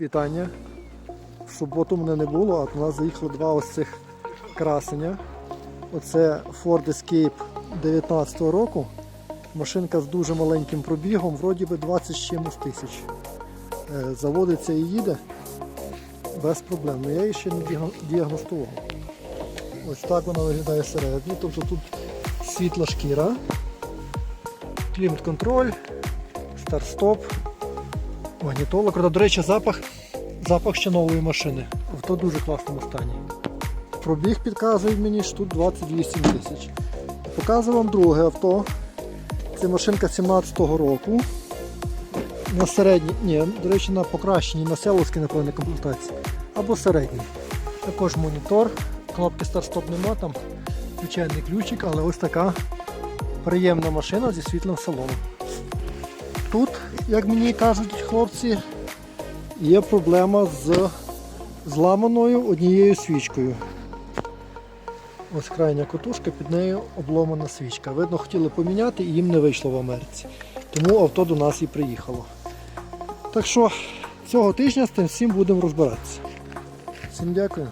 Вітання. В суботу мене не було, а до нас заїхало два ось цих красення. Оце Ford Escape 19 року. Машинка з дуже маленьким пробігом, вроді би 20 з чимось тисяч. Е, Заводиться і їде без проблем. Ну, я її ще не діагностував. Ось так вона виглядає всередині. Тобто тут світла шкіра, клімат-контроль, старт-стоп, магнітола. Круто. До речі, запах, запах ще нової машини. Авто в дуже класному стані. Пробіг підказує мені, що тут 28 тисяч. Показую вам друге авто. Це машинка 17-го року. На середній, ні, до речі, на покращеній, на селовській, напевно, комплектації. Або середній. Також монітор, кнопки старт-стоп нема, там звичайний ключик, але ось така приємна машина зі світлим салоном. Тут, як мені кажуть хлопці, є проблема з зламаною однією свічкою. Ось крайня котушка, під нею обломана свічка. Видно, хотіли поміняти і їм не вийшло в Америці. Тому авто до нас і приїхало. Так що цього тижня з тим всім будемо розбиратися. Всім дякую.